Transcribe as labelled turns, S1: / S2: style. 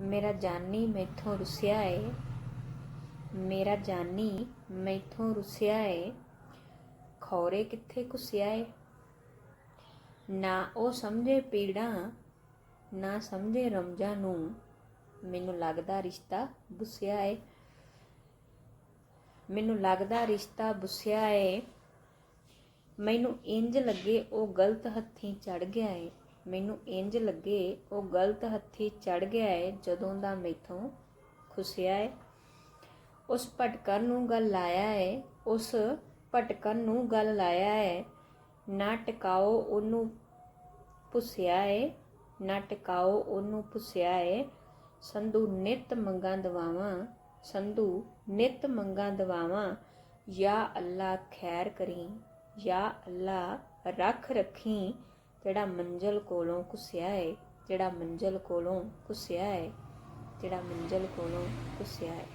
S1: ਮੇਰਾ ਜਾਨੀ ਮੈਥੋਂ ਰੁੱਸਿਆ ਏ। ਮੇਰਾ ਜਾਨੀ ਮੈਥੋਂ ਰੁੱਸਿਆ ਏ। ਖੌਰੇ ਕਿੱਥੇ ਕੁਸਿਆ ਏ। ਨਾ ਉਹ ਸਮਝੇ ਪੀੜਾਂ, ਨਾ ਸਮਝੇ ਰਮਜਾਂ ਨੂੰ ਮੈਨੂੰ ਲੱਗਦਾ ਰਿਸ਼ਤਾ ਬੁੱਸਿਆ ਏ। ਮੈਨੂੰ ਲੱਗਦਾ ਰਿਸ਼ਤਾ ਬੁੱਸਿਆ ਏ। ਮੈਨੂੰ ਇੰਜ ਲੱਗੇ ਉਹ ਗਲਤ ਹੱਥੀਂ ਚੜ ਗਿਆ ਏ। ਮੈਨੂੰ ਇੰਜ ਲੱਗੇ, ਉਹ ਗਲਤ ਹੱਥੀ ਚੜ ਗਿਆ ਏ, ਜਦੋਂ ਦਾ ਮੈਥੋਂ ਖੁਸਿਆ ਏ। ਉਸ ਭਟਕਣ ਨੂੰ ਗੱਲ ਲਾਇਆ ਏ, ਉਸ ਭਟਕਣ ਨੂੰ ਗੱਲ ਲਾਇਆ ਏ। ਨਾ ਟਿਕਾਓ ਉਹਨੂੰ ਪੁੱਸਿਆ ਏ, ਨਾ ਟਿਕਾਓ ਉਹਨੂੰ ਪੁੱਸਿਆ ਏ। ਸੰਧੂ ਨਿਤ ਮੰਗਾਂ ਦਵਾਵਾਂ, ਸੰਧੂ ਨਿਤ ਮੰਗਾਂ ਦਵਾਵਾਂ, ਯਾ ਅੱਲਾ ਖੈਰ ਕਰੀ, ਯਾ ਅੱਲਾ ਰੱਖ ਰੱਖੀ ਜਿਹੜਾ ਮੰਜ਼ਲ ਕੋਲੋਂ ਕੁਸਿਆ ਹੈ ਜਿਹੜਾ ਮੰਜ਼ਲ ਕੋਲੋਂ ਕੁਸਿਆ ਹੈ ਜਿਹੜਾ ਮੰਜ਼ਲ ਕੋਲੋਂ ਕੁਸਿਆ ਹੈ